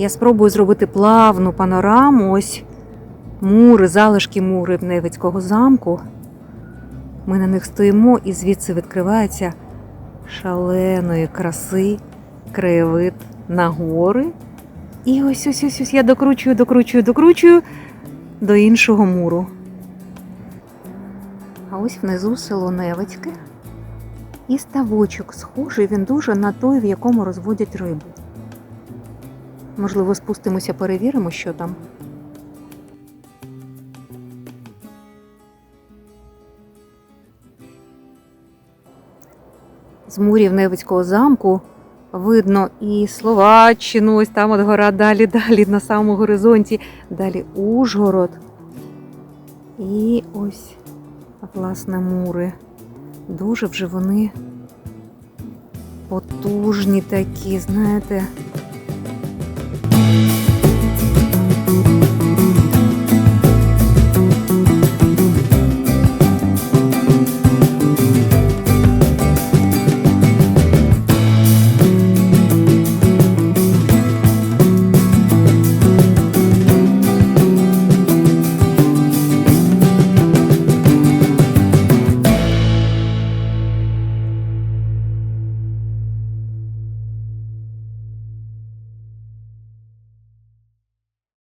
Я спробую зробити плавну панораму. Ось мури, залишки мури Невицького замку. Ми на них стоїмо і звідси відкривається шаленої краси, краєвид на гори. І ось ось ось ось я докручую, докручую, докручую до іншого муру. А ось внизу село Невицьке. І ставочок схожий він дуже на той, в якому розводять рибу. Можливо, спустимося, перевіримо, що там. З мурів Невицького замку видно і Словаччину, ось там от гора далі, далі на самому горизонті, далі Ужгород. І ось, власне, мури. Дуже вже вони потужні такі, знаєте.